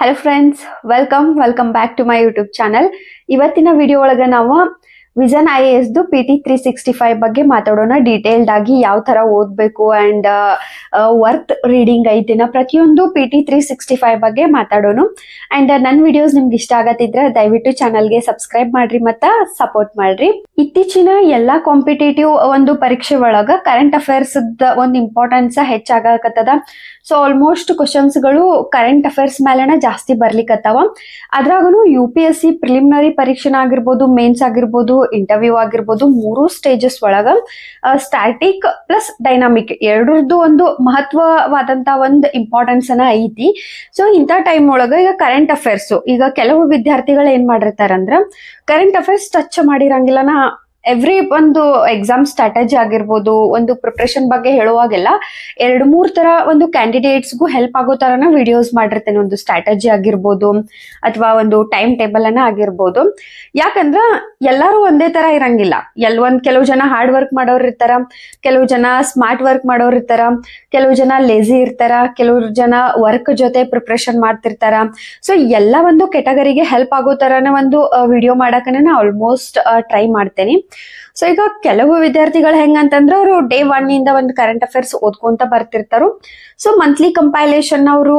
Hello friends welcome welcome back to my YouTube channel ಇವತ್ತಿನ video ಒಳಗೆ ನಾವು vision I S ದು P T three sixty five ಬಗ್ಗೆ ಮಾತಾಡೋಣ ಡೀಟೇಲ್ಡ್ ಆಗಿ ಯಾವ ತರ ಓದ್ಬೇಕು ಅಂಡ್ ವರ್ತ್ ರೀಡಿಂಗ್ ಐತಿನ ಪ್ರತಿಯೊಂದು P T three sixty five ಬಗ್ಗೆ ಮಾತಾಡೋಣ. ಅಂಡ್ ನನ್ನ ವಿಡಿಯೋಸ್ ನಿಮ್ಗೆ ಇಷ್ಟ ಆಗತ್ತಿದ್ರೆ ದಯವಿಟ್ಟು ಚಾನಲ್ಗೆ ಸಬ್ಸ್ಕ್ರೈಬ್ ಮಾಡ್ರಿ ಮತ್ತ ಸಪೋರ್ಟ್ ಮಾಡ್ರಿ. ಇತ್ತೀಚಿನ ಎಲ್ಲಾ ಕಾಂಪಿಟೇಟಿವ್ ಒಂದು ಪರೀಕ್ಷೆ ಒಳಗ ಕರೆಂಟ್ ಅಫೇರ್ಸ್ ಒಂದು ಇಂಪಾರ್ಟೆನ್ಸ್ ಹೆಚ್ಚಾಗಕತ್ತದ. ಸೊ ಆಲ್ಮೋಸ್ಟ್ ಕ್ವಶನ್ಸ್ಗಳು ಕರೆಂಟ್ ಅಫೇರ್ಸ್ ಮೇಲೆನ ಜಾಸ್ತಿ ಬರ್ಲಿಕ್ಕತ್ತಾವ ಅದ್ರಾಗನು U P S C preliminary ಪರೀಕ್ಷೆನ ಆಗಿರ್ಬೋದು ಮೇನ್ಸ್ ಆಗಿರ್ಬೋದು ಇಂಟರ್ವ್ಯೂ ಆಗಿರ್ಬೋದು, ಮೂರು ಸ್ಟೇಜಸ್ ಒಳಗ ಸ್ಟ್ಯಾಟಿಕ್ ಪ್ಲಸ್ ಡೈನಾಮಿಕ್ ಎರಡರದ್ದು ಒಂದು ಮಹತ್ವವಾದಂತ ಒಂದು ಇಂಪಾರ್ಟೆನ್ಸ್ ಅನ್ನ ಐತಿ. ಸೊ ಇಂಥ ಟೈಮ್ ಒಳಗ ಈಗ ಕರೆಂಟ್ ಅಫೇರ್ಸ್ ಈಗ ಕೆಲವು ವಿದ್ಯಾರ್ಥಿಗಳು ಏನ್ ಮಾಡಿರ್ತಾರಂದ್ರ ಕರೆಂಟ್ ಅಫೇರ್ಸ್ ಟಚ್ ಮಾಡಿರಂಗಿಲ್ಲ ಎವ್ರಿ ಒಂದು ಎಕ್ಸಾಮ್ ಸ್ಟ್ರಾಟಜಿ ಆಗಿರ್ಬೋದು, ಒಂದು ಪ್ರಿಪ್ರೇಷನ್ ಬಗ್ಗೆ ಹೇಳುವಾಗೆಲ್ಲ, ಎರಡು ಮೂರ್ ತರ ಒಂದು ಕ್ಯಾಂಡಿಡೇಟ್ಸ್ಗೂ ಹೆಲ್ಪ್ ಆಗೋ ತರನ ವಿಡಿಯೋಸ್ ಮಾಡಿರ್ತೇನೆ. ಒಂದು ಸ್ಟ್ರಾಟಜಿ ಆಗಿರ್ಬೋದು, ಅಥವಾ ಒಂದು ಟೈಮ್ ಟೇಬಲ್ ಅನ್ನ ಆಗಿರ್ಬೋದು. ಯಾಕಂದ್ರ ಎಲ್ಲರೂ ಒಂದೇ ತರ ಇರಂಗಿಲ್ಲ. ಎಲ್ ಒಂದ್ ಕೆಲವು ಜನ ಹಾರ್ಡ್ ವರ್ಕ್ ಮಾಡೋರ್ ಇರ್ತಾರ, ಕೆಲವು ಜನ ಸ್ಮಾರ್ಟ್ ವರ್ಕ್ ಮಾಡೋರ್ ಇರ್ತಾರ, ಕೆಲವು ಜನ ಲೇಜಿ ಇರ್ತಾರ, ಕೆಲವು ಜನ ವರ್ಕ್ ಜೊತೆ ಪ್ರಿಪ್ರೇಷನ್ ಮಾಡ್ತಿರ್ತಾರ. ಸೊ ಎಲ್ಲ ಒಂದು ಕೆಟಗರಿಗೆ ಹೆಲ್ಪ್ ಆಗೋ ತರನ ಒಂದು ವಿಡಿಯೋ ಮಾಡಕನೆ ಆಲ್ಮೋಸ್ಟ್ ಟ್ರೈ ಮಾಡ್ತೇನೆ. ಸೊ ಈಗ ಕೆಲವು ವಿದ್ಯಾರ್ಥಿಗಳು ಹೆಂಗಂತಂದ್ರೆ ಅವರು ಡೇ ಒನ್ ಇಂದ ಒಂದು ಕರೆಂಟ್ ಅಫೇರ್ಸ್ ಓದ್ಕೊಂತ ಬರ್ತಿರ್ತಾರು. ಸೊ ಮಂತ್ಲಿ ಕಂಪೈಲೇಷನ್ ಅವರು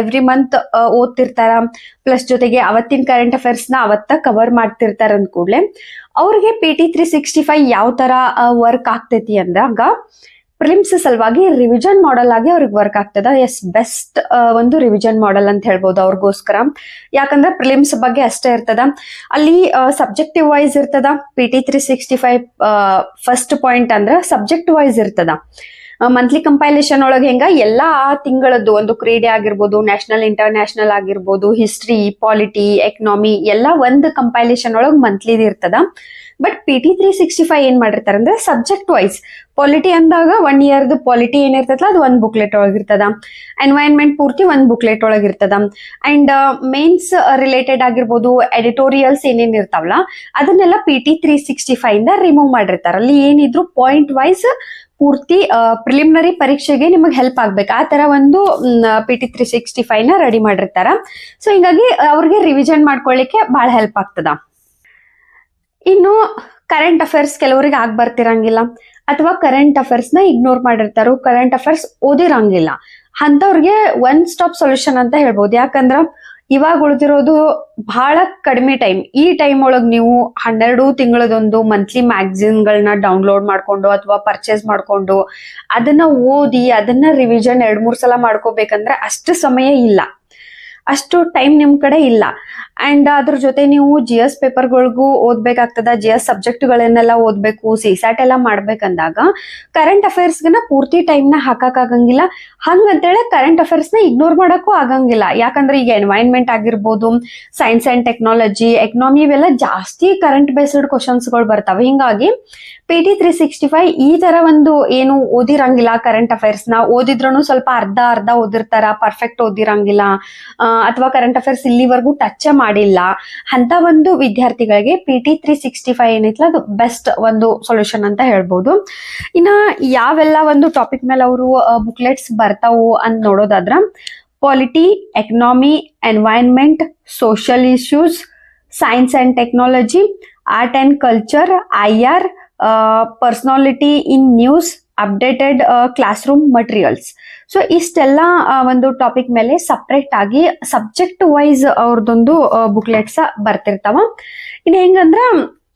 ಎವ್ರಿ ಮಂತ್ ಓದ್ತಿರ್ತಾರ. ಪ್ಲಸ್ ಜೊತೆಗೆ ಅವತ್ತಿನ ಕರೆಂಟ್ ಅಫೇರ್ಸ್ನ ಅವತ್ತ ಕವರ್ ಮಾಡ್ತಿರ್ತಾರ ಅಂದ್ಕೂಡ್ಲೆ. ಅವ್ರಿಗೆ P T three sixty five ಯಾವ ತರ ವರ್ಕ್ ಆಗ್ತೈತಿ ಅಂದಾಗ ಪ್ರಿಲಿಮ್ಸ್ ಸಲುವಾಗಿ ರಿವಿಜನ್ ಮಾಡೆಲ್ ಆಗಿ ಅವ್ರಿಗೆ ವರ್ಕ್ ಆಗ್ತದ. ಎಸ್ ಬೆಸ್ಟ್ ಒಂದು ರಿವಿಜನ್ ಮಾಡೆಲ್ ಅಂತ ಹೇಳ್ಬೋದು ಅವ್ರಿಗೋಸ್ಕರ. ಯಾಕಂದ್ರೆ ಪ್ರಿಲಿಮ್ಸ್ ಬಗ್ಗೆ ಅಷ್ಟೇ ಇರ್ತದ. ಅಲ್ಲಿ ಸಬ್ಜೆಕ್ಟಿವ್ ವೈಸ್ ಇರ್ತದ. P T three sixty five first point ಅಂದ್ರೆ ಸಬ್ಜೆಕ್ಟ್ ವೈಸ್ ಇರ್ತದ. ಮಂತ್ಲಿ ಕಂಪೈಲೇಷನ್ ಒಳಗೆ ಹೆಂಗ ಎಲ್ಲಾ ತಿಂಗಳದ್ದು ಒಂದು ಕ್ರೀಡೆ ಆಗಿರ್ಬೋದು ನ್ಯಾಷನಲ್ ಇಂಟರ್ನ್ಯಾಷನಲ್ ಆಗಿರ್ಬೋದು ಹಿಸ್ಟ್ರಿ ಪಾಲಿಟಿ ಎಕನಾಮಿ ಎಲ್ಲ ಒಂದು ಕಂಪೈಲೇಷನ್ ಒಳಗೆ ಮಂತ್ಲಿ ಇರ್ತದ. But P T three sixty five ಏನ್ ಮಾಡಿರ್ತಾರೆ ಅಂದ್ರೆ ಸಬ್ಜೆಕ್ಟ್ ವೈಸ್ ಪಾಲಿಟಿ ಅಂದಾಗ ಒನ್ ಇಯರ್ದು ಪಾಲಿಟಿ ಏನಿರ್ತದಲ್ಲ ಅದು ಒಂದು ಬುಕ್ಲೆಟ್ ಒಳಗಿರ್ತದ ಎನ್ವೈರನ್ಮೆಂಟ್ ಪೂರ್ತಿ ಒಂದು ಬುಕ್ಲೆಟ್ ಒಳಗಿರ್ತದ ಅಂಡ್ ಮೇನ್ಸ್ ರಿಲೇಟೆಡ್ ಆಗಿರ್ಬೋದು ಎಡಿಟೋರಿಯಲ್ಸ್ ಏನೇನ್ ಇರ್ತಾವಲ್ಲ, ಅದನ್ನೆಲ್ಲ P T three sixty five ಇಂದ ರಿಮೂವ್ ಮಾಡಿರ್ತಾರೆ. ಅಲ್ಲಿ ಏನಿದ್ರು ಪಾಯಿಂಟ್ ವೈಸ್ ಪೂರ್ತಿ ಪ್ರಿಲಿಮಿನರಿ ಪರೀಕ್ಷೆಗೆ ನಿಮಗೆ ಹೆಲ್ಪ್ ಆಗ್ಬೇಕು. ಆ ತರ ಒಂದು ಪಿ ಟಿ ತ್ರೀ ಸಿಕ್ಸ್ಟಿ ಫೈವ್ನ ರೆಡಿ ಮಾಡಿರ್ತಾರ. ಸೊ ಹಿಂಗಾಗಿ ಅವ್ರಿಗೆ ರಿವಿಷನ್ ಮಾಡ್ಕೊಳ್ಳಿಕ್ಕೆ ಬಹಳ ಹೆಲ್ಪ್ ಆಗ್ತದ. ಇನ್ನು ಕರೆಂಟ್ ಅಫೇರ್ಸ್ ಕೆಲವರಿಗೆ ಆಗ್ ಬರ್ತಿರಂಗಿಲ್ಲ ಅಥವಾ ಕರೆಂಟ್ ಅಫೇರ್ಸ್ನ ಇಗ್ನೋರ್ ಮಾಡಿರ್ತಾರೋ ಕರೆಂಟ್ ಅಫೇರ್ಸ್ ಓದಿರಂಗಿಲ್ಲ. ಅಂತವ್ರಿಗೆ ಒನ್ ಸ್ಟಾಪ್ ಸೊಲ್ಯೂಷನ್ ಅಂತ ಹೇಳ್ಬೋದು. ಯಾಕಂದ್ರ ಇವಾಗ ಉಳಿದಿರೋದು ಬಹಳ ಕಡಿಮೆ ಟೈಮ್ ಈ ಟೈಮ್ ಒಳಗೆ ನೀವು ಹನ್ನೆರಡು ತಿಂಗಳದೊಂದು ಮಂತ್ಲಿ ಮ್ಯಾಗ್ಝಿನ್ಗಳನ್ನ ಡೌನ್ಲೋಡ್ ಮಾಡ್ಕೊಂಡು ಅಥವಾ ಪರ್ಚೇಸ್ ಮಾಡ್ಕೊಂಡು ಅದನ್ನ ಓದಿ, ಅದನ್ನ ರಿವಿಷನ್ ಎರಡ್ ಮೂರ್ ಸಲ ಮಾಡ್ಕೋಬೇಕಂದ್ರೆ ಅಷ್ಟು ಸಮಯ ಇಲ್ಲ. ಅಷ್ಟು ಟೈಮ್ ನಿಮ್ ಕಡೆ ಇಲ್ಲ. ಅಂಡ್ ಅದ್ರ ಜೊತೆ ನೀವು ಜಿ ಎಸ್ ಪೇಪರ್ಗಳಿಗೂ ಓದ್ಬೇಕಾಗ್ತದ ಜಿ ಎಸ್ ಸಬ್ಜೆಕ್ಟ್ಗಳನ್ನೆಲ್ಲ ಓದ್ಬೇಕು ಸಿ ಸ್ಯಾಟ್ ಎಲ್ಲ ಮಾಡ್ಬೇಕಂದಾಗ ಕರೆಂಟ್ ಅಫೇರ್ಸ್ಗನ ಪೂರ್ತಿ ಟೈಮ್ನ ಹಾಕಕ್ ಆಗಂಗಿಲ್ಲ. ಹಂಗಂತೇಳಿ ಕರೆಂಟ್ ಅಫೇರ್ಸ್ನ ಇಗ್ನೋರ್ ಮಾಡಕ್ಕೂ ಆಗಂಗಿಲ್ಲ. ಯಾಕಂದ್ರೆ ಈಗ ಎನ್ವೈರನ್ಮೆಂಟ್ ಆಗಿರ್ಬೋದು ಸೈನ್ಸ್ ಅಂಡ್ ಟೆಕ್ನಾಲಜಿ ಎಕನಾಮಿ ಇವೆಲ್ಲ ಜಾಸ್ತಿ ಕರೆಂಟ್ ಬೇಸ್ಡ್ ಕ್ವಶನ್ಸ್ಗಳು ಬರ್ತವೆ. ಹಿಂಗಾಗಿ P T three sixty five ಈ ತರ ಒಂದು ಏನು ಓದಿರಂಗಿಲ್ಲ ಕರೆಂಟ್ ಅಫೇರ್ಸ್ನ ಓದಿದ್ರು ಸ್ವಲ್ಪ ಅರ್ಧ ಅರ್ಧ ಓದಿರ್ತಾರ ಪರ್ಫೆಕ್ಟ್ ಓದಿರಂಗಿಲ್ಲ. ಅಥವಾ ಕರೆಂಟ್ ಅಫೇರ್ಸ್ ಇಲ್ಲಿವರೆಗೂ ಟಚ್ ಮಾಡಿಲ್ಲ. ಅಂತ ಒಂದು ವಿದ್ಯಾರ್ಥಿಗಳಿಗೆ P T three sixty five ಏನೈತಿ ಅದು ಬೆಸ್ಟ್ ಒಂದು ಸೊಲ್ಯೂಷನ್ ಅಂತ ಹೇಳ್ಬೋದು. ಇನ್ನ ಯಾವೆಲ್ಲ ಒಂದು ಟಾಪಿಕ್ ಮೇಲೆ ಅವರು ಬುಕ್ಲೆಟ್ಸ್ ಬರ್ತಾವು ಅಂತ ನೋಡೋದಾದ್ರ polity economy environment social issues science and technology art and culture I R personality in news updated classroom materials so ಇಷ್ಟೆಲ್ಲ ಒಂದು ಟಾಪಿಕ್ ಮೇಲೆ ಸಪ್ರೇಟ್ ಆಗಿ ಸಬ್ಜೆಕ್ಟ್ ವೈಸ್ ಅವ್ರದ್ದೊಂದು ಬುಕ್ಲೆಟ್ಸ್ ಬರ್ತಿರ್ತಾವ. ಇನ್ನು ಹೆಂಗಂದ್ರ,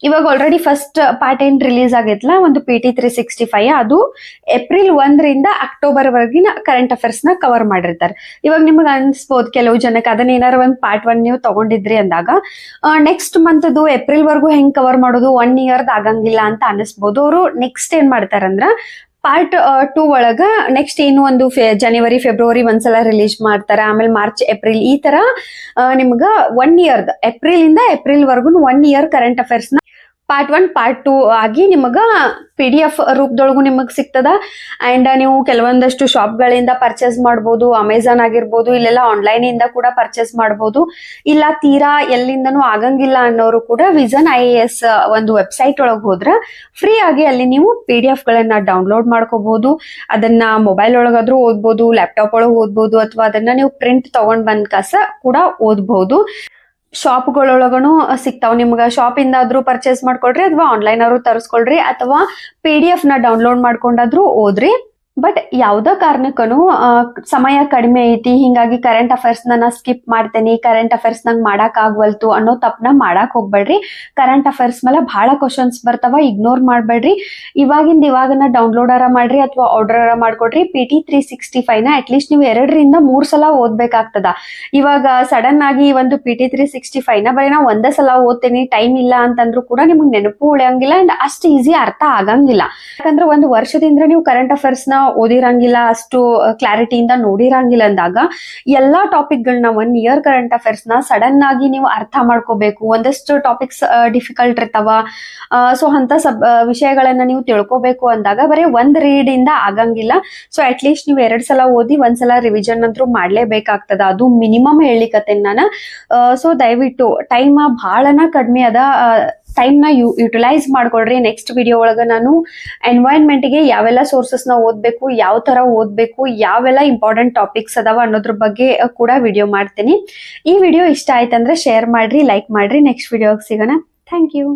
ಇವಾಗ ಆಲ್ರೆಡಿ ಫಸ್ಟ್ ಪಾರ್ಟ್ ಏನ್ ರಿಲೀಸ್ ಆಗೈತಲ್ಲ ಒಂದು P T three sixty five ಅದು ಏಪ್ರಿಲ್ ಒಂದರಿಂದ ಅಕ್ಟೋಬರ್ ವರೆಗಿನ ಕರೆಂಟ್ ಅಫೇರ್ಸ್ನ ಕವರ್ ಮಾಡಿರ್ತಾರೆ. ಇವಾಗ ನಿಮಗೆ ಅನ್ಸ್ಬೋದು, ಕೆಲವು ಜನಕ್ಕೆ ಅದನ್ನ ಏನಾರ ಒಂದು ಪಾರ್ಟ್ ಒನ್ ನೀವು ತಗೊಂಡಿದ್ರಿ ಅಂದಾಗ ನೆಕ್ಸ್ಟ್ ಮಂತ್ದು ಏಪ್ರಿಲ್ ವರೆಗೂ ಹೆಂಗ್ ಕವರ್ ಮಾಡೋದು ಒನ್ ಇಯರ್ದ್ ಆಗಂಗಿಲ್ಲ ಅಂತ ಅನಿಸ್ಬೋದು. ಅವರು ನೆಕ್ಸ್ಟ್ ಏನ್ ಮಾಡ್ತಾರಂದ್ರ ಪಾರ್ಟ್ ಟೂ ಒಳಗ ನೆಕ್ಸ್ಟ್ ಏನು ಒಂದು ಜನವರಿ ಫೆಬ್ರವರಿ ಒಂದ್ಸಲ ರಿಲೀಸ್ ಮಾಡ್ತಾರ, ಆಮೇಲೆ ಮಾರ್ಚ್ ಏಪ್ರಿಲ್ ಈ ತರ ನಿಮ್ಗ ಒನ್ ಇಯರ್ ಏಪ್ರಿಲ್ ಇಂದ ಏಪ್ರಿಲ್ ವರ್ಗು ಒನ್ ಇಯರ್ ಕರೆಂಟ್ ಅಫೇರ್ಸ್ನ ಪಾರ್ಟ್ ಒನ್ ಪಾರ್ಟ್ ಟೂ ಆಗಿ ನಿಮಗ ಪಿ ಡಿ ಎಫ್ ರೂಪದೊಳಗು ನಿಮಗೆ ಸಿಗ್ತದ. ಅಂಡ್ ನೀವು ಕೆಲವೊಂದಷ್ಟು ಶಾಪ್ಗಳಿಂದ ಪರ್ಚೇಸ್ ಮಾಡ್ಬೋದು ಅಮೆಝಾನ್ ಆಗಿರ್ಬೋದು, ಇಲ್ಲೆಲ್ಲ ಆನ್ಲೈನ್ ಇಂದ ಕೂಡ ಪರ್ಚೇಸ್ ಮಾಡ್ಬೋದು. ಇಲ್ಲ, ತೀರಾ ಎಲ್ಲಿಂದನೂ ಆಗಂಗಿಲ್ಲ ಅನ್ನೋರು ಕೂಡ ವಿಸನ್ ಐ ಎ ಎಸ್ ಒಂದು ವೆಬ್ಸೈಟ್ ಒಳಗೆ ಹೋದ್ರ ಫ್ರೀ ಆಗಿ ಅಲ್ಲಿ ನೀವು ಪಿ ಡಿ ಎಫ್ ಗಳನ್ನ ಡೌನ್ಲೋಡ್ ಮಾಡ್ಕೋಬಹುದು ಅದನ್ನ ಮೊಬೈಲ್ ಒಳಗಾದ್ರೂ ಓದ್ಬೋದು ಲ್ಯಾಪ್ಟಾಪ್ ಒಳಗೆ ಓದ್ಬೋದು, ಅಥವಾ ಅದನ್ನ ನೀವು ಪ್ರಿಂಟ್ ತಗೊಂಡ್ ಬಂದ್ ಕಸ ಕೂಡ ಓದ್ಬಹುದು ಶಾಪ್ಗಳೊಳಗನು ಸಿಗ್ತಾವ್. ನಿಮ್ಗೆ ಶಾಪಿಂದ ಆದ್ರೂ ಪರ್ಚೇಸ್ ಮಾಡ್ಕೊಳ್ರಿ ಅಥವಾ ಆನ್ಲೈನ್ ಆದ್ರೂ ತರಿಸ್ಕೊಳ್ರಿ ಅಥವಾ ಪಿ ಡಿ ಎಫ್ನ ಡೌನ್ಲೋಡ್ ಮಾಡ್ಕೊಂಡಾದ್ರೂ ಓದ್ರಿ. ಬಟ್ ಯಾವ್ದೋ ಕಾರಣಕ್ಕೂ ಸಮಯ ಕಡಿಮೆ ಐತಿ, ಹಿಂಗಾಗಿ ಕರೆಂಟ್ ಅಫೇರ್ಸ್ ನಾನು ಸ್ಕಿಪ್ ಮಾಡ್ತೇನೆ ಕರೆಂಟ್ ಅಫೇರ್ಸ್ ನಂಗೆ ಮಾಡಕ್ ಆಗ್ವಲ್ತು ಅನ್ನೋ ತಪ್ಪನ ಮಾಡಕ್ ಹೋಗ್ಬೇಡ್ರಿ. ಕರೆಂಟ್ ಅಫೇರ್ಸ್ ಮೇಲೆ ಬಹಳ ಕ್ವಶನ್ಸ್ ಬರ್ತಾವ ಇಗ್ನೋರ್ ಮಾಡ್ಬೇಡ್ರಿ. ಇವಾಗಿಂದ ಇವಾಗನ ಅರ ಮಾಡ್ರಿ ಅಥವಾ ಆರ್ಡರ್ ಮಾಡ್ಕೊಡ್ರಿ ಪಿ ಟಿ ತ್ರೀ ಸಿಕ್ಸ್ಟಿ ಫೈವ್ನ ಅಟ್ಲೀಸ್ಟ್ ನೀವು ಎರಡರಿಂದ ಮೂರ್ ಸಲ ಓದ್ಬೇಕಾಗ್ತದ. ಇವಾಗ ಸಡನ್ ಆಗಿ ಒಂದು ಪಿ ಟಿ ತ್ರೀ ಸಿಕ್ಸ್ಟಿ ಫೈವ್ನ ಬರೀ ನಾವು ಒಂದೇ ಸಲ ಓದ್ತೇನೆ ಟೈಮ್ ಇಲ್ಲ ಅಂತಂದ್ರೂ ಕೂಡ ನಿಮ್ಗೆ ನೆನಪು ಉಳಿಯಂಗಿಲ್ಲ ಅಂಡ್ ಅಷ್ಟು ಈಸಿ ಅರ್ಥ ಆಗಂಗಿಲ್ಲ. ಯಾಕಂದ್ರೆ ಒಂದು ವರ್ಷದಿಂದ ನೀವು ಕರೆಂಟ್ ಅಫೇರ್ಸ್ನ ಓದಿರಂಗಿಲ್ಲ, ಅಷ್ಟು ಕ್ಲಾರಿಟಿಯಿಂದ ನೋಡಿರಂಗಿಲ್ಲ ಅಂದಾಗ, ಎಲ್ಲಾ ಟಾಪಿಕ್ ಗಳನ್ನ ಒನ್ ಇಯರ್ ಕರೆಂಟ್ ಅಫೇರ್ಸ್ನ ಸಡನ್ ಆಗಿ ನೀವು ಅರ್ಥ ಮಾಡ್ಕೋಬೇಕು. ಒಂದಷ್ಟು ಟಾಪಿಕ್ಸ್ ಡಿಫಿಕಲ್ಟ್ ಇರ್ತಾವ. ಸೊ ಅಂತ ಸಬ್ ವಿಷಯಗಳನ್ನ ನೀವು ತಿಳ್ಕೊಬೇಕು ಅಂದಾಗ ಬರೀ ಒಂದ್ ರೀಡ್ ಇಂದ ಆಗಂಗಿಲ್ಲ. ಸೊ ಅಟ್ ಲೀಸ್ಟ್ ನೀವು ಎರಡ್ ಸಲ ಓದಿ ಒಂದ್ಸಲ ರಿವಿಷನ್ ಅಂತೂ ಮಾಡ್ಲೇಬೇಕಾಗ್ತದ. ಅದು ಮಿನಿಮಮ್ ಹೇಳಿಕತ್ತೇನೆ ನಾನು. ಸೊ ದಯವಿಟ್ಟು ಟೈಮ್ ಬಹಳನ ಕಡಿಮೆ ಅದ. ಟೈಮ್ನ ಯು ಯುಟಿಲೈಸ್ ಮಾಡ್ಕೊಳ್ರಿ. ನೆಕ್ಸ್ಟ್ ವಿಡಿಯೋ ಒಳಗ ನಾನು ಎನ್ವೈರ್ನ್ಮೆಂಟ್ಗೆ ಯಾವೆಲ್ಲ ಸೋರ್ಸಸ್ನ ಓದ್ಬೇಕು, ಯಾವ ತರ ಓದ್ಬೇಕು, ಯಾವೆಲ್ಲ ಇಂಪಾರ್ಟೆಂಟ್ ಟಾಪಿಕ್ಸ್ ಅದಾವ ಅನ್ನೋದ್ರ ಬಗ್ಗೆ ಕೂಡ ವಿಡಿಯೋ ಮಾಡ್ತೀನಿ. ಈ ವಿಡಿಯೋ ಇಷ್ಟ ಆಯ್ತಂದ್ರೆ ಶೇರ್ ಮಾಡ್ರಿ ಲೈಕ್ ಮಾಡ್ರಿ. ನೆಕ್ಸ್ಟ್ ವಿಡಿಯೋಗೆ ಸಿಗೋಣ. Thank you